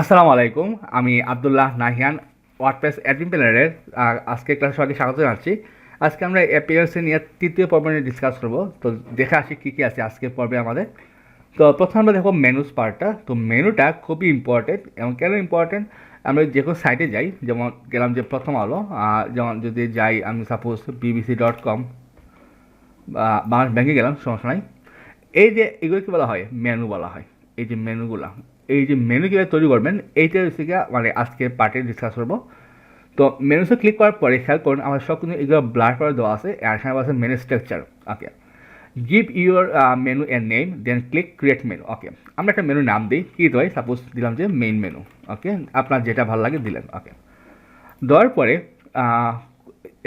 আসসালামু আলাইকুম, আমি আবদুল্লাহ নাহিয়ান ওয়ার্ডপ্রেস অ্যাডমিন প্যানেলের আজকে ক্লাসে সবাইকে স্বাগত জানাচ্ছি। আজকে আমরা অ্যাপিয়ার্সে নিয়ে তৃতীয় পর্ব নিয়ে ডিসকাস করব। তো দেখে আসি কী কী আছে আজকের পর্বে আমাদের। তো প্রথমে আমরা দেখব মেনুস পার্টটা তো মেনুটা খুবই ইম্পর্টেন্ট এবং কেন ইম্পর্টেন্ট আমরা যে কোনো সাইটে যাই, যেমন গেলাম যে প্রথম আলো যেমন যদি যাই, আমি সাপোজ বিবিসি ডট কম বা বাংলাদেশ ব্যাংকে গেলাম, সমস্যা নাই। এই যে এগুলো কি বলা হয় মেনু বলা হয়। এই যে মেনুগুলা এই যে মেনু কীভাবে তৈরি করবেন, এইটা হচ্ছে মানে আজকে পার্টে ডিসকাস করব। তো মেনুসে ক্লিক করার পরে খেয়াল করুন, আমার সব কিন্তু এগুলো ব্লার করে দেওয়া আছে, আর এখানে আছে menu structure okay give your menu a name then click create menu okay আমরা একটা মেনু নাম দিই, কী দেয় সাপোজ দিলাম যে মেইন মেনু ওকে আপনার যেটা ভালো লাগে দিলেন ওকে দেওয়ার পরে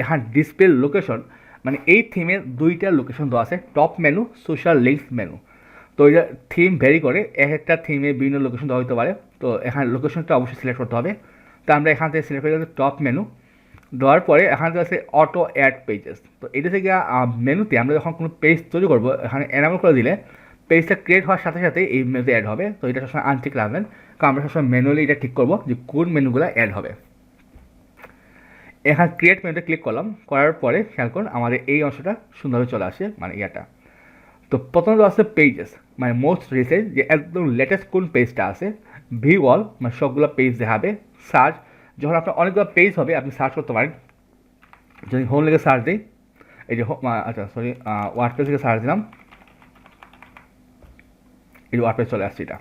এখানে ডিসপ্লে লোকেশন মানে এই থিমের দুইটা লোকেশন দেওয়া আছে top menu social links menu তো এটা থিম ভ্যারি করে, এক একটা থিমে বিভিন্ন লোকেশন দেওয়া হতে পারে। তো এখানে লোকেশনটা অবশ্যই সিলেক্ট করতে হবে। তো আমরা এখান থেকে সিলেক্ট করে টপ মেনু দেওয়ার পরে এখানে আছে অটো অ্যাড পেজেস তো এটা থেকে মেনুতে আমরা যখন কোনো পেজ তৈরি করব, এখানে এনাবল করে দিলে পেজটা ক্রিয়েট হওয়ার সাথে সাথে এই মেনুতে অ্যাড হবে। তো এটা সবসময় আনটিক রাখবেন। কারণ আমরা সবসময় ম্যানুয়ালি এটা ঠিক করব যে কোন মেনুগুলো অ্যাড হবে। এখানে ক্রিয়েট মেনুতে ক্লিক করলাম। করার পরে, খেয়াল করুন, আমাদের এই অংশটা সুন্দরভাবে চলে আসে মানে ইয়াটা। তো প্রথমত আছে পেজেস মানে মোস্ট রিসেন্ট যে একদম লেটেস্ট কোন পেজটা আছে ভি অল মানে সবগুলো পেজ দেখাবে সার্চ যখন আপনার অনেকগুলো পেজ হবে, আপনি সার্চ করতে পারেন। যদি হোম লেগে সার্চ দিই, এই যে আচ্ছা সরি ওয়ার্ড পেজ থেকে সার্চ দিলাম, এই যে ওয়ার্ড পেজ চলে আসছে এটা।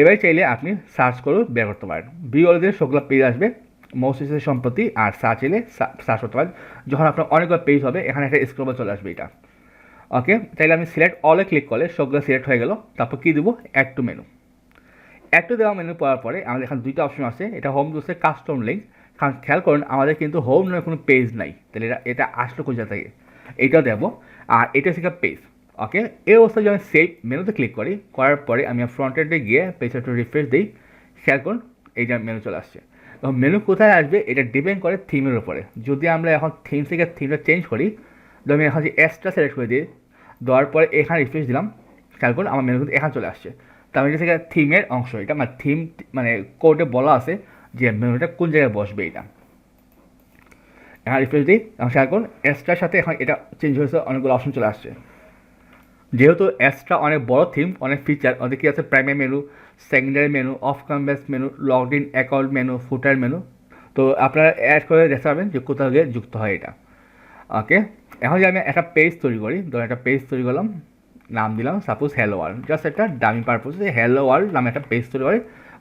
এবারে চাইলে আপনি সার্চ করেও বের করতে পারেন। ভিউ অল দিয়ে সবগুলো পেজ আসবে মোস্ট রিসেন্ট সম্প্রতি আর সার্চ এলে সার্চ করতে পারেন। যখন আপনার অনেকগুলো পেজ হবে, এখানে একটা স্ক্রোল চলে আসবে এটা। ওকে তাইলে আমি সিলেক্ট অলে ক্লিক করলে সবগুলো সিলেক্ট হয়ে গেল। তারপর কী দেবো? Add to menu add to দেওয়া মেনু পাওয়ার পরে আমাদের এখানে দুইটা অপশন আছে। এটা হোম দিচ্ছে কাস্টম লিঙ্ক কারণ খেয়াল করুন, আমাদের কিন্তু হোম নামে কোনো পেজ নাই। তাহলে এটা এটা আসলো জায়গা থেকে? এইটাও দেবো। আর এটা হচ্ছে পেজ ওকে এই অবস্থায় যদি আমি সেভ মেনুতে ক্লিক করি, করার পরে আমি ফ্রন্টেন্ডে গিয়ে পেজটা একটু রিফ্রেশ দিই। খেয়াল করুন, এই যে মেনু চলে আসছে। এবং মেনু কোথায় আসবে? এটা ডিপেন্ড করে থিমের উপরে। যদি আমরা এখন থিম থেকে থিমটা চেঞ্জ করি, তো আমি এখন এসটা সিলেক্ট করে দিই দেওয়ার পরে এখানে রিফ্রেশ দিলাম। খেয়াল করুন আমার মেনু কিন্তু এখানে চলে আসছে। তার মানে থেকে থিমের অংশ এটা মানে থিম মানে কোডে বলা আছে যে মেনুটা কোন জায়গায় বসবে এটা। এখানে রিফ্রেশ দিই। এবং খেয়াল করুন এসটার সাথে এখন এটা চেঞ্জ হয়েছে, অনেকগুলো অপশন চলে আসছে। যেহেতু এক্সট্রা অনেক বড় থিম অনেক ফিচার অনেক কি আছে? Primary menu secondary menu off canvas menu logged in account menu footer menu তো আপনারা অ্যাড করে দেখতে পাবেন যে কোথাও গিয়ে যুক্ত হয় এটা। ওকে এখন যদি আমি একটা পেজ তৈরি করি, ধরুন একটা পেজ তৈরি করলাম, নাম দিলাম সাপোজ হ্যালো ওয়ার্ল্ড জাস্ট একটা ডামি পারপোজে হ্যালো ওয়ার্ল্ড নামে একটা পেজ তৈরি করে,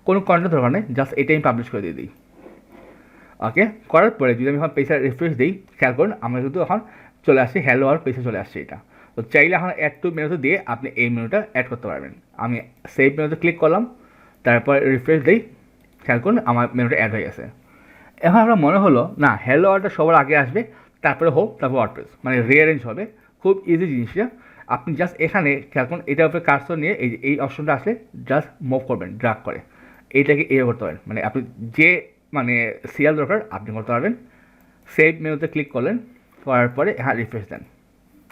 কোনো কন্টেন্ট দরকার নেই জাস্ট এটাই আমি পাবলিশ করে দিয়ে দিই। ওকে করার পরে যদি আমি এখন পেজটা রিফ্রেশ দিই, খেয়াল করুন, আমরা কিন্তু এখন চলে আসছি হ্যালো ওয়ার্ল্ড পেজে চলে আসছে এটা। তো চাইলে এখন অ্যাড টু মেনুতে দিয়ে আপনি এই মেনুটা অ্যাড করতে পারবেন। আমি সেভ মেনুতে ক্লিক করলাম, তারপর রিফ্রেশ দিই, খেয়াল করুন আমার মেনুটা অ্যাড হয়ে গেছে। এখন আমরা মনে হলো, না হ্যালো ওয়ার্ডটা সবার আগে আসবে তারপরে হোক, তারপর ওয়ার্ডপ্রেস মানে রিঅ্যারেঞ্জ হবে। খুব ইজি জিনিসটা আপনি জাস্ট এখানে খেয়াল করুন, এটার উপরে কার্সর নিয়ে এই এই অপশনটা আসলে জাস্ট মুভ করবেন ড্রাগ করে। এইটাকে এ করতে পারেন। মানে আপনি যে মানে সিরিয়াল দরকার, আপনি করতে পারবেন। সেভ মেনুতে ক্লিক করলেন, করার পরে হ্যাঁ রিফ্রেশ দেন।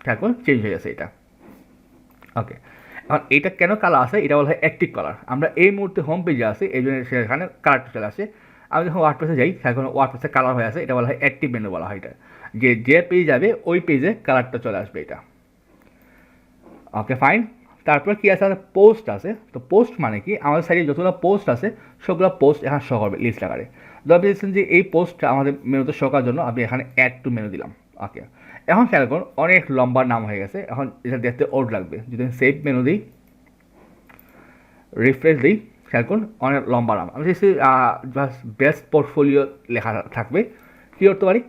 খেয়াল করুন চেঞ্জ হয়ে গেছে এটা। ওকে এখন এটা কেন কালার আসে এটা বলা হয় অ্যাক্টিভ কালার আমরা এই মুহূর্তে হোম পেজে আসি এই জন্য সেখানে কালারটা চলে আসে। আমি যখন ওয়ার্ডপ্রেসে যাই এখন ওয়ার্ডপ্রেসে কালার হয়ে আসে এটা বলা হয় অ্যাক্টিভ মেনু বলা হয় এটা। যে যে পেজ যাবে, ওই পেজে কালারটা চলে আসবে এটা। ওকে ফাইন তারপর কি আছে? আমাদের পোস্ট আছে। তো পোস্ট মানে কি? আমাদের সাইডে যতগুলো পোস্ট আছে, সবগুলো পোস্ট এখানে শো করবে লিস্ট আকারে। তো যে এই পোস্টটা আমাদের মেনুতে শো করার জন্য আমি এখানে অ্যাড টু মেনু দিলাম। ওকে এখন খেয়াল করুন, অনেক লম্বা নাম হয়ে গেছে। এখন এটা দেখতে ওল্ড লাগবে। যদি আমি সেভ মেনু দিই রিফ্রেশ দিই, খেয়াল করুন, অনেক লম্বা নাম। আমি বেস্ট পোর্টফোলিও লেখা থাকবে। কী করতে পারি?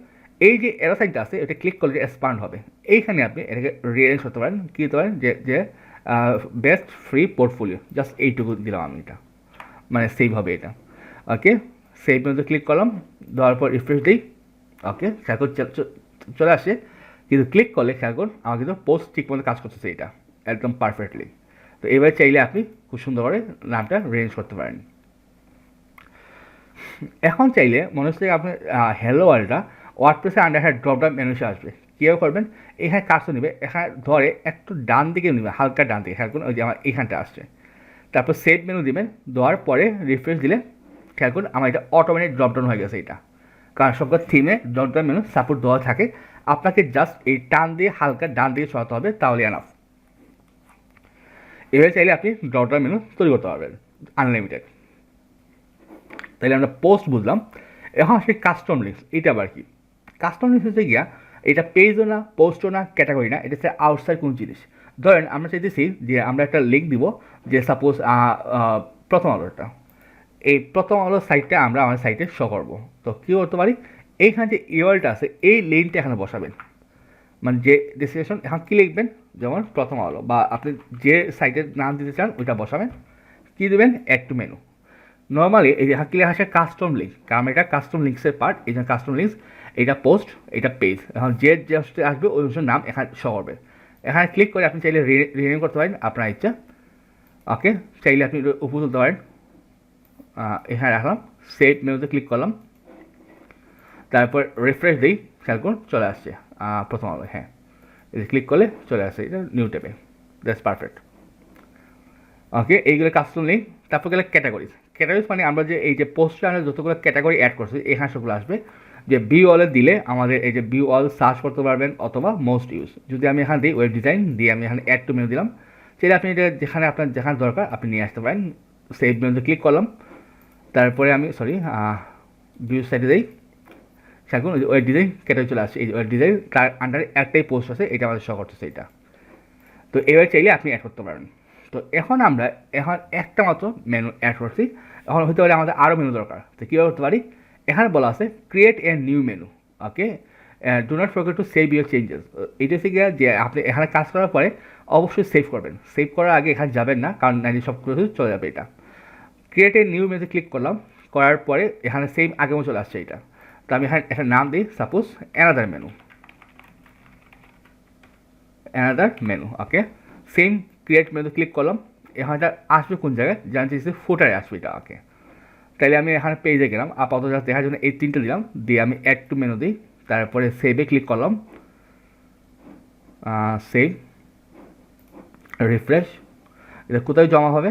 এই যে এরা সাইডটা আছে এটা ক্লিক করলে এক্সপান্ড হবে। এইখানে আপনি এটাকে রিয়ারেঞ্জ করতে পারেন, কী করতে পারেন যে যে বেস্ট ফ্রি পোর্টফোলিও জাস্ট এইটুকু দিলাম আমি এটা। মানে সেভ হবে এটা। ওকে সেভ মধ্যে ক্লিক করলাম, দেওয়ার পর রিফ্রেশ দিই। ওকে খেয়াল চলে আসে। কিন্তু ক্লিক করলে খেয়াল করুন, আমার কিন্তু পোস্ট ঠিক মতো কাজ করতেছে এটা। একদম পারফেক্টলি তো এবার চাইলে আপনি খুব সুন্দর করে নামটা রেঞ্জ করতে পারেন। এখন চাইলে মনে হচ্ছে যে আপনি হ্যালো ওয়ার্ল্ডটা ওয়ার্ডপ্রেসে আন্ডার একটা ড্রপডাউন মেনুসে আসবে। কীভাবে করবেন? এখানে কাজটা নেবে। এখানে ধরে একটু ডান দিকে নেবে, হালকা ডান দিকে। খেয়াল করুন, ওই যে আমার এখানটা আসছে। তারপর সেভ মেনু দিবেন। দেওয়ার পরে রিফ্রেশ দিলে, খেয়াল করুন, আমার এটা অটোমেটিক ড্রপডাউন হয়ে গেছে এটা। কারণ সবগুলো থিমে ড্রপডাউন মেনু সাপোর্ট দেওয়া থাকে। আপনাকে জাস্ট এই টান দিয়ে হালকা ডান দিকে সরাতে হবে তাহলে এনাফ এভাবে চাইলে আপনি ড্রপডাউন মেনু তৈরি করতে পারবেন আনলিমিটেড তাহলে আমরা পোস্ট বুঝলাম। এখন আসে কাস্টম লিঙ্কস এটা আবার কি? কাস্টম লিঙ্কস হচ্ছে গিয়া, এটা পেজও না পোস্টও না ক্যাটাগরি না, এটা হচ্ছে আউটসাইড কোন জিনিস। ধরেন, আমরা চাইতেছি যে আমরা একটা লিঙ্ক দিব যে সাপোজ প্রথম আলোটা। এই প্রথম আলোর সাইটটা আমরা আমার সাইটে শো করব। তো কী করতে পারি? এইখানে যে ইউআরটা আছে, এই লিঙ্কটা এখানে বসাবেন। মানে যে ডেস্টিনেশন এখন কী লিখবেন? যেমন প্রথম আলো, বা আপনি যে সাইটের নাম দিতে চান, ওইটা বসাবেন। কী দেবেন? অ্যাড টু মেনু নর্মালি এই যে হাকিলে আসে কাস্টম লিঙ্ক কারণ এটা কাস্টম লিঙ্কসের পার্ট এই জন্য কাস্টম লিঙ্কস এটা পোস্ট এটা পেজ এখন যে জাস্ট আসবে, ওই অনুসারে নাম এখানে শো করবে। এখানে ক্লিক করে আপনি চাইলে রিনেম করতে পারেন, আপনার ইচ্ছা। ওকে চাইলে আপনি উপর তুলতে পারেন। এখানে রাখলাম সেভ মেনুতে ক্লিক করলাম। তারপর রিফ্রেশ দিই, খেয়াল করুন, চলে আসছে। প্রথম আলো হ্যাঁ। ক্লিক করলে চলে আসছে, এটা নিউ ট্যাবে দ্যাটস পারফেক্ট ওকে এইগুলো কাস্টম নেই। তারপর গেলে ক্যাটাগরিজ ক্যাটাগরিজ মানে আমরা যে, এই যে পোস্টে আমরা যতগুলো ক্যাটাগরি অ্যাড করছি, এখানে সবগুলো আসবে। যে বি অলে দিলে আমাদের এই যে বি অল সার্চ করতে পারবেন অথবা মোস্ট ইউজ যদি আমি এখানে দিই ওয়েব ডিজাইন দিয়ে আমি এখানে অ্যাড টু মেনু দিলাম, সেটা আপনি এটা যেখানে আপনার যেখানে দরকার আপনি নিয়ে আসতে পারেন। সেভ মেনুতে ক্লিক করলাম। তারপরে আমি সরি ভিউ সাইডে দিই। সেরকম ওয়েব ডিজাইন কেটে চলে আসছে। এই ওয়েব ডিজাইন তার আন্ডারে একটাই পোস্ট আছে, এটা আমাদের শো করতেছে এটা। তো এবার চাইলে আপনি অ্যাড করতে পারেন। তো এখন আমরা এখন একটা মাত্র মেনু অ্যাড করছি। এখন হতে পারে আমাদের আরও মেনু দরকার। তো কীভাবে করতে পারি? এখানে বলা আছে create a new menu okay do not forget to save your changes এটা হচ্ছে গিয়ে যে আপনি এখানে কাজ করার পরে অবশ্যই সেভ করবেন। সেভ করার আগে এখানে যাবেন না, কারণ নাইলে সব কিছু চলে যাবে এটা। ক্রিয়েট এ নিউ মেনুতে ক্লিক করলাম, করার পরে এখানে সেম আগেও চলে আসছে এটা। তো আমি এখানে একটা নাম দিই suppose another menu another menu okay same create menu click করলাম, এখানে আসবে কোন জায়গায়, জানতে ফুটারে আসবে এটা ওকে তাহলে আমি এখানে পেজে গেলাম, আপাতত জাস্ট দেখার জন্য এই তিনটে দিলাম, দিয়ে আমি অ্যাড টু মেনু দিই, তারপরে সেভে ক্লিক করলাম সেভ রিফ্রেশ এটা কোথায় জমা হবে?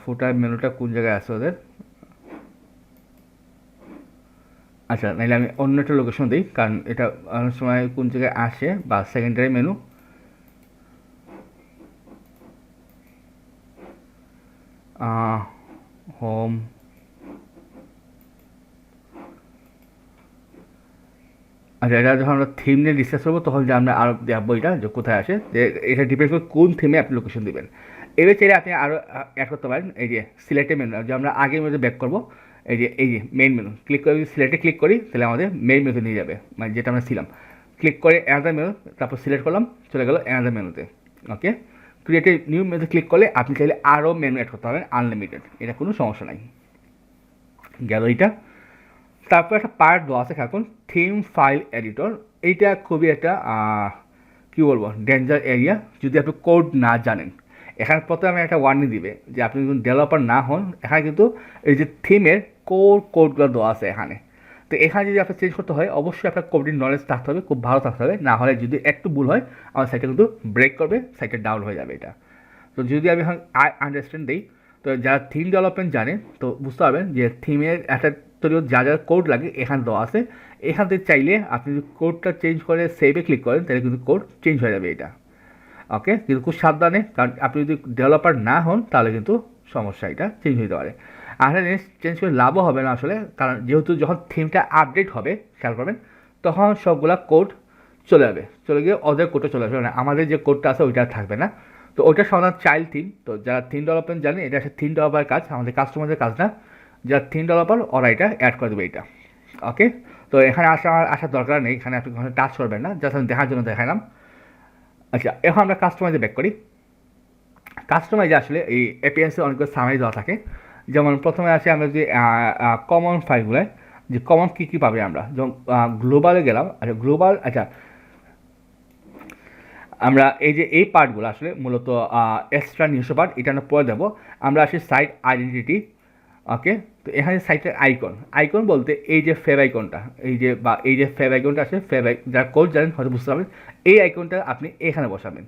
ফুটার মেনুটা কোন জায়গায় আছে ওদের? আচ্ছা নাহলে আমি অন্য একটা লোকেশন দিই, কারণ এটা অনেক সময় কোন জায়গায় আসে বা সেকেন্ডারি মেনু হোম আচ্ছা এটা যখন আমরা থিম নিয়ে ডিসকাস করব, তখন যে আমরা আরও দেখব এটা, যে কোথায় আসে যে এটা ডিপেন্ড করে কোন থিমে আপনি লোকেশন দেবেন। এবার চাইলে আপনি আরও অ্যাড করতে পারেন, এই যে সিলেক্টেড মেনু যে আমরা আগের মধ্যে ব্যাক করব, এই যে এই যে মেইন মেনু ক্লিক করে যদি সিলেক্টে ক্লিক করি, তাহলে আমাদের মেইন মেনুতে নিয়ে যাবে মানে যেটা আমরা ছিলাম। ক্লিক করে অ্যানাদার মেনু তারপর সিলেক্ট করলাম, চলে গেলো অ্যানাদার মেনুতে ওকে ক্রিয়েটিভ নিউ মেনুতে ক্লিক করলে আপনি চাইলে আরও মেনু অ্যাড করতে পারবেন আনলিমিটেড এটা কোনো সমস্যা নাই। গেল এইটা। তারপর একটা পার্ট দেওয়া আছে এখন থিম ফাইল এডিটর এইটা খুবই একটা কি বলব ডেঞ্জার এরিয়া যদি আপনি কোড না জানেন। এখানে প্রথমে আমি একটা ওয়ার্নিং দিবে যে আপনি যদি ডেভেলপার না হন, এখানে কিন্তু এই যে থিমের কোর কোডগুলো দেওয়া আছে এখানে। তো এখানে যদি আপনার চেঞ্জ করতে হয়, অবশ্যই আপনার কোডিং নলেজ থাকতে হবে, খুব ভালো থাকতে হবে। না হলে যদি একটু ভুল হয়, আমার সাইটটা কিন্তু ব্রেক করবে সাইটটা ডাউন হয়ে যাবে এটা। তো যদি আমি এখন আই আন্ডারস্ট্যান্ড দিই, তো যারা থিম ডেভেলপমেন্ট জানে, তো বুঝতে পারবেন যে থিমের একটা তৈরি যা যা কোড লাগে এখানে দেওয়া আছে। এখান থেকে চাইলে আপনি যদি কোডটা চেঞ্জ করে সেভে ক্লিক করেন, তাহলে কিন্তু কোড চেঞ্জ হয়ে যাবে এটা। ওকে কিন্তু খুব সাবধানে, কারণ আপনি যদি ডেভেলপার না হন, তাহলে কিন্তু সমস্যা এটা চেঞ্জ হতে পারে। আর জিনিস চেঞ্জ করে লাভও হবে না আসলে, কারণ যেহেতু যখন থিমটা আপডেট হবে, খেয়াল করবেন, তখন সবগুলা কোড চলে যাবে। চলে গিয়ে ওদের কোডটা চলে আসবে। মানে আমাদের যে কোডটা আছে, ওইটা থাকবে না। তো ওইটা সাধারণত চাইল্ড থিম তো যারা থিম ডেভেলপমেন্ট জানে, এটা একটা থিম ডেভেলপার কাজ, আমাদের কাস্টমারদের কাজ না। যারা থিম ডেভেলপার ওরা এটা অ্যাড করে দেবে এটা। ওকে তো এখানে আসা আসার দরকার নেই, এখানে আপনি কোনো টাচ করবেন না জাস্ট আমি দেখার জন্য দেখালাম আচ্ছা এখন আমরা কাস্টমাইজে ব্যাক করি। কাস্টমাইজে আসলে এই এপিএসে অনেকগুলো সামাই দেওয়া থাকে। যেমন প্রথমে আসে আমরা যে কমন ফাইলগুলো যে কমন কী কী পাবে আমরা? যেমন গ্লোবালে গেলাম আচ্ছা গ্লোবাল আচ্ছা আমরা এই যে এই পার্টগুলো আসলে মূলত এক্সট্রা নিজস্ব পার্ট এটা আমরা পরে দেবো। আমরা আসি সাইট আইডেন্টিটি ওকে তো এখানে সাইটের আইকন আইকন বলতে এই যে ফেভ আইকনটা এই যে বা, এই যে ফেভ আইকনটা আছে ফেভ যারা কোড জানেন, হয়তো বুঝতে পারবেন, এই আইকনটা আপনি এখানে বসাবেন।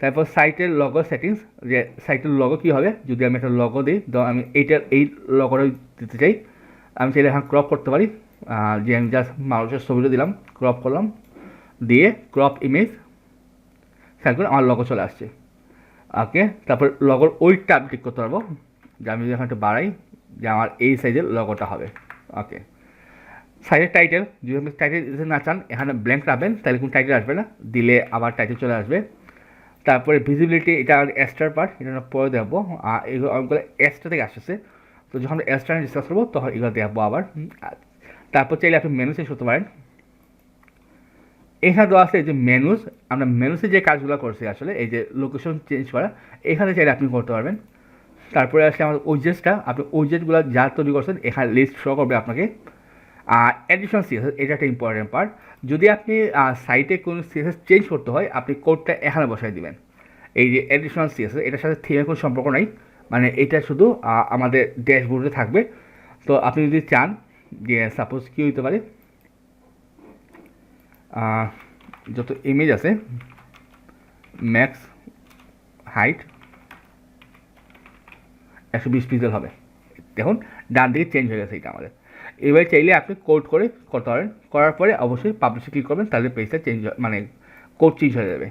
তারপর সাইটের লগো সেটিংস যে সাইটের লগো কী হবে? যদি আমি একটা লগো দিই তো আমি এইটার, এই লগোটা দিতে চাই, আমি সেটা এখানে ক্রপ করতে পারি। যে আমি জাস্ট মানুষের ছবিটা দিলাম ক্রপ করলাম, দিয়ে ক্রপ ইমেজ সেন্ড করে আমার লগো চলে আসছে। ওকে তারপর লগোর ওইটা আমি ঠিক করতে পারব। যে আমি এখন একটু বাড়াই যে আমার এই সাইজের লগোটা হবে। ওকে সাইডের টাইটেল যদি আপনি টাইটেল দিতে না চান, এখানে ব্ল্যাঙ্ক রাখবেন, তাহলে কোনো টাইটেল আসবে না। দিলে আবার টাইটেল চলে আসবে। তারপরে ভিজিবিলিটি এটা এক্সট্রার পার্ট এটা আমরা পরে দেবো আর এগুলো অনেকগুলো এক্সট্রা থেকে আসতেছে। তো যখন এক্সট্রা ডিসকাস করব, তখন এগুলো দেবো আবার। তারপর চাইলে আপনি মেনু চেঞ্জ করতে পারেন। এখানে দেওয়া আছে যে মেনুস আমরা মেনুসে যে কাজগুলো করছি আসলে, এই যে লোকেশন চেঞ্জ করা, এখানে চাইলে আপনি করতে পারবেন। তারপরে আসলে আমাদের ওজেসটা আপনি ওজেসগুলো যা তৈরি করছেন, এখানে লিস্ট শো করবে আপনাকে। আর অ্যাডিশনাল সিএসএস এটা একটা ইম্পর্টেন্ট পার্ট যদি আপনি সাইটে কোনো সিএসএস চেঞ্জ করতে হয়, আপনি কোডটা এখানে বসাই দিবেন। এই যে অ্যাডিশনাল সিএসএস এটার সাথে থিমের কোনো সম্পর্ক নাই। মানে এটা শুধু আমাদের ড্যাশবোর্ডে থাকবে। তো আপনি যদি চান যে সাপোজ কী হতে পারে যত ইমেজ আছে ম্যাক্স হাইট একশো বিশ পিক্সেল হবে। দেখুন, ডান দিকে চেঞ্জ হয়ে গেছে এটা আমাদের। এবার চাইলে আপনি কোড করে করতে পারেন করার পরে অবশ্যই পাবলিশে ক্লিক করবেন, তাহলে পেজটা চেঞ্জ মানে কোড চেঞ্জ হয়ে যাবে।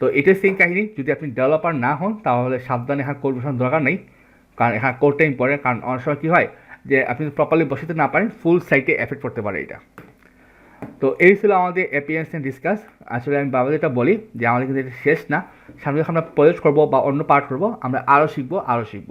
তো এটাই সেম কাহিনী, যদি আপনি ডেভেলপার না হন, তাহলে সাবধানে এখানে কোড বসানোর দরকার নেই। কারণ হ্যাঁ এখানে টাইম ইম্পর্টেন্ট কারণ অনেক সময় কী হয় যে আপনি প্রপারলি বসাতে না পারেন ফুল সাইটে এফেক্ট করতে পারে এটা। তো এই ছিল আমাদের এপিএস এন্ড ডিসকাস আসলে আমি বাবা যেটা বলি, যে আমাদের কিন্তু এটা শেষ না। সামনে যখন আমরা প্রজেক্ট করব বা অন্য পার্ট করব, আমরা আরও শিখব আরও শিখব।